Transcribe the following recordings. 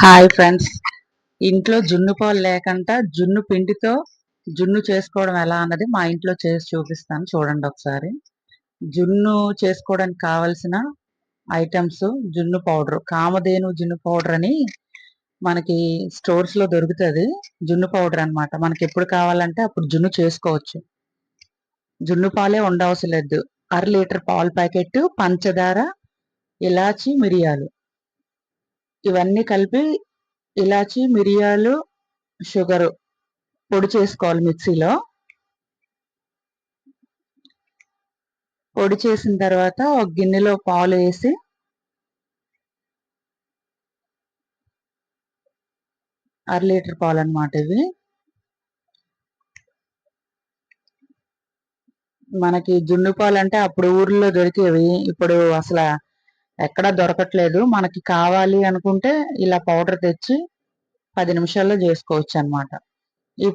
Hi friends. ఇంట్లో జున్ను పాలు లేకుండా జున్ను పిండితో జున్ను చేసుకోవడం ఎలా అన్నది మా ఇంట్లో చేసి చూపిస్తాను చూడండి ఒకసారి. జున్ను చేసుకోవడానికి కావలసిన ఐటమ్స్ జున్ను పౌడర్. కామధేను జున్ను పౌడర్ అని మనకి స్టోర్స్లో దొరుకుతుంది. జున్ను పౌడర్ అనమాట మనకి ఎప్పుడు కావాలంటే అప్పుడు జున్ను చేసుకోవచ్చు. జున్ను పాలే ఉండవసరం లేదు అర లీటర్ పాలు ప్యాకెట్ పంచదార ఇలాచి మిరియాలు. ఇవన్నీ కలిపి ఇలాచి మిరియాలు షుగరు పొడి చేసుకోవాలి మిక్సీలో. పొడి చేసిన తర్వాత ఒక గిన్నెలో పాలు వేసి అర లీటర్ పాలు అనమాట ఇవి. మనకి జున్ను పాలు అంటే అప్పుడు ఊర్లో దొరికేవి. ఇప్పుడు అసలు ఎక్కడా దొరకట్లేదు. మనకి కావాలి అనుకుంటే ఇలా పౌడర్ తెచ్చి పది నిమిషాల్లో చేసుకోవచ్చు అనమాట ఈ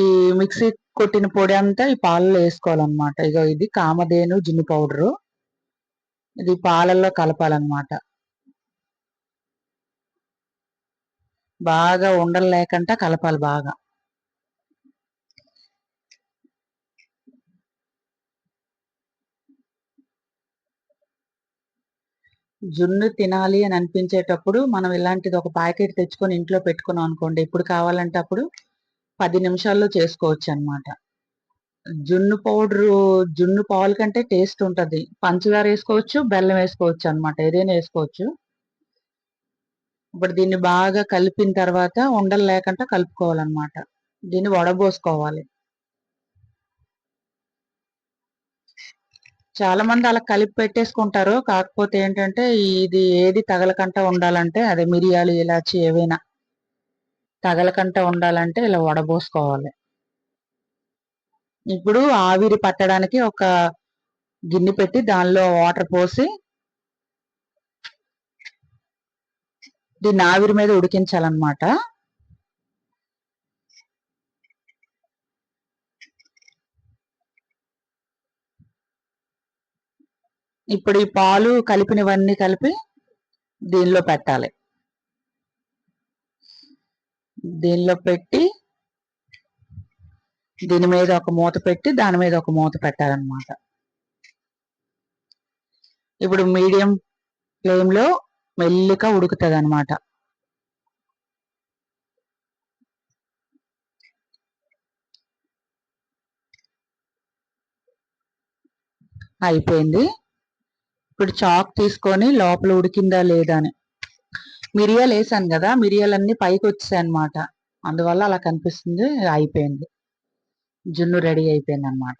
ఈ మిక్సీ కొట్టిన పొడి అంతా ఈ పాలలో వేసుకోవాలన్నమాట. ఇక ఇది కామధేను జిన్ను పౌడరు. ఇది పాలల్లో కలపాలన్నమాట. బాగా ఉండలు లేకుండా కలపాలి బాగా. జున్ను తినాలి అని అనిపించేటప్పుడు మనం ఇలాంటిది ఒక ప్యాకెట్ తెచ్చుకొని ఇంట్లో పెట్టుకున్నాం అనుకోండి ఇప్పుడు కావాలంటే అప్పుడు పది నిమిషాల్లో చేసుకోవచ్చు అనమాట జున్ను పౌడర్ జున్ను పాలు కంటే టేస్ట్ ఉంటుంది. పంచదార వేసుకోవచ్చు బెల్లం వేసుకోవచ్చు అనమాట ఏదైనా వేసుకోవచ్చు. ఇప్పుడు దీన్ని బాగా కలిపిన తర్వాత ఉండలు లేకుండా కలుపుకోవాలన్నమాట. దీన్ని వడబోసుకోవాలి. చాలా మంది అలా కలిపి పెట్టేసుకుంటారు. కాకపోతే ఏంటంటే ఇది ఏది తగలకంట ఉండాలంటే అదే మిరియాలు ఇలాచి ఏవైనా తగలకంట ఉండాలంటే ఇలా వడబోసుకోవాలి. ఇప్పుడు ఆవిరి పట్టడానికి ఒక గిన్నె పెట్టి దానిలో వాటర్ పోసి దీన్ని ఆవిరి మీద ఉడికించాలన్నమాట. ఇప్పుడు ఈ పాలు కలిపినవన్నీ కలిపి దీనిలో పెట్టాలి. దీనిలో పెట్టి దీని మీద ఒక మూత పెట్టి దాని మీద ఒక మూత పెట్టాలన్నమాట. ఇప్పుడు మీడియం ఫ్లేమ్లో మెల్లిగా ఉడుకుతుంది అనమాట అయిపోయింది. ఇప్పుడు చాక్ తీసుకొని లోపల ఉడికిందా లేదా అని. మిరియాలు వేసాను కదా మిరియాలన్నీ పైకి వచ్చాయి అనమాట అందువల్ల అలా కనిపిస్తుంది అయిపోయింది. జున్ను రెడీ అయిపోయింది అనమాట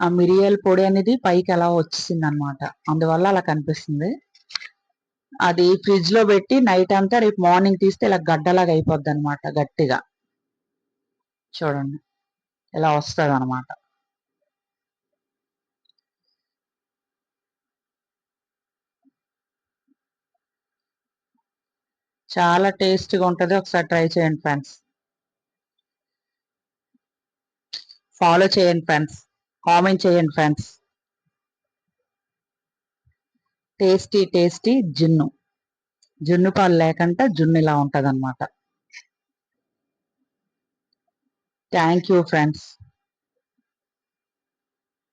ఆ మిరియాల పొడి అనేది పైకి అలా వచ్చేసింది అనమాట అందువల్ల అలా కనిపిస్తుంది. అది ఫ్రిడ్జ్లో పెట్టి నైట్ అంతా రేపు మార్నింగ్ తీస్తే ఇలా గడ్డలాగా అయిపోద్ది అనమాట గట్టిగా. చూడండి ఇలా వస్తుంది అనమాట చాలా టేస్టీగా ఉంటుంది. ఒకసారి ట్రై చేయండి ఫ్రెండ్స్. ఫాలో చేయండి ఫ్రెండ్స్. కామెంట్ చేయండి ఫ్రెండ్స్. టేస్టీ టేస్టీ జున్ను. జున్ను పాలు లేకుండా జున్ను ఇలా ఉంటుంది అనమాట థ్యాంక్ యూ ఫ్రెండ్స్.